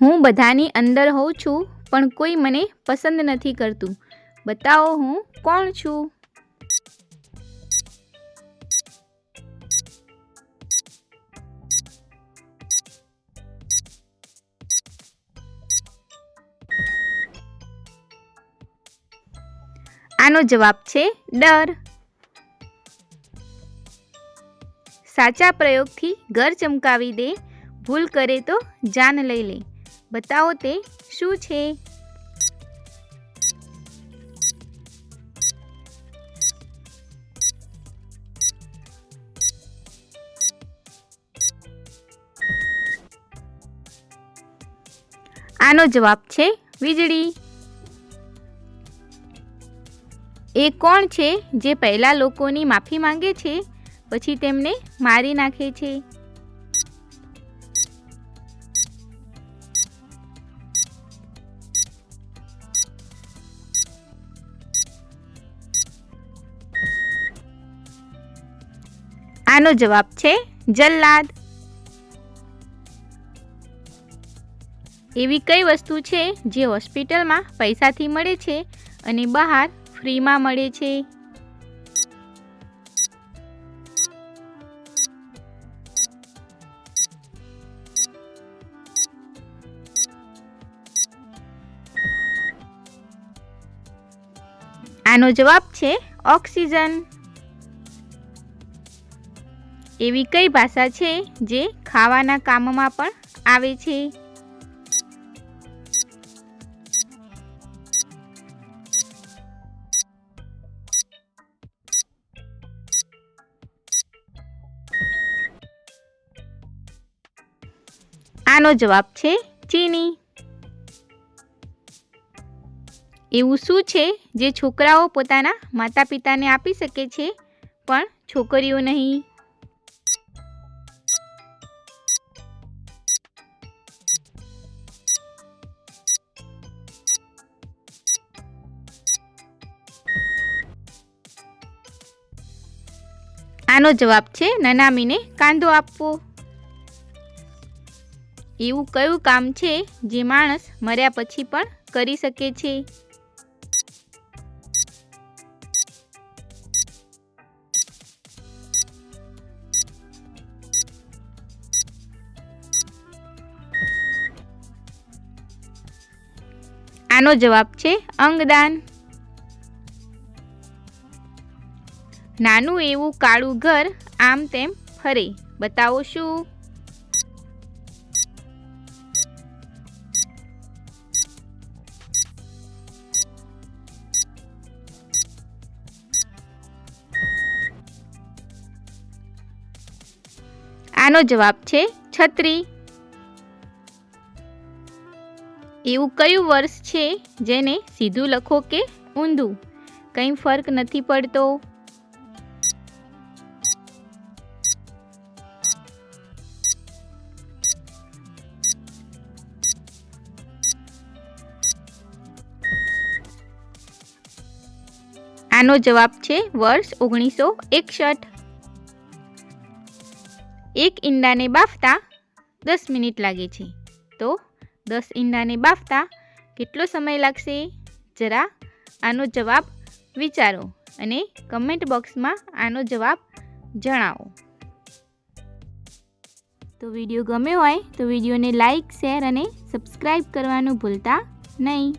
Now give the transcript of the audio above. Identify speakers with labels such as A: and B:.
A: હું બધાની અંદર હોઉં છું, પણ કોઈ મને પસંદ નથી કરતું. બતાવો હું કોણ છું? આનો જવાબ છે ડર. સાચા પ્રયોગથી ઘર ચમકાવી દે, ભૂલ કરે તો જાન લઈ લે. બતાવો તે શું છે? આનો જવાબ છે વીજળી. એ કોણ છે જે પહેલા લોકોની માફી માંગે છે? પછી તેમને મારી નાખે છે. આનો જવાબ છે જલ્લાદ. એવી કઈ વસ્તુ છે જે હોસ્પિટલમાં પૈસાથી મળે છે અને બહાર ફ્રીમાં મળે છે? આનો જવાબ છે ઓક્સિજન. એવી કઈ ભાષા છે જે ખાવાના કામમાં પણ આવે છે? આનો જવાબ છે ચીની. એવું શું છે જે છોકરાઓ પોતાના માતા પિતાને આપી શકે છે, પણ છોકરીઓ નહીં? આનો જવાબ છે. નનામીને કાંદો આપવો. એવું કયું કામ છે જે માણસ મર્યા પછી પણ કરી શકે છે? આનો જવાબ છે અંગદાન. નાનું એવું કાળું ઘર આમ તેમ ફરે. બતાવો શું? આનો જવાબ છે છત્રી. એવું કયું વર્ષ છે જેને સીધું લખો કે ઊંધું? કંઈ ફર્ક નથી પડતો. આનો જવાબ છે વર્ષ ઓગણીસો એકસઠ. એક ઈંડાને બાફતા દસ મિનિટ લાગે છે. તો દસ ઈંડાને બાફતા કેટલો સમય લાગશે? જરા આનો જવાબ વિચારો અને કમેન્ટ બોક્સમાં આનો જવાબ જણાવો. તો વીડિયો ગમ્યો હોય તો વિડીયોને લાઈક શેર અને સબસ્ક્રાઈબ કરવાનું ભૂલતા નહીં.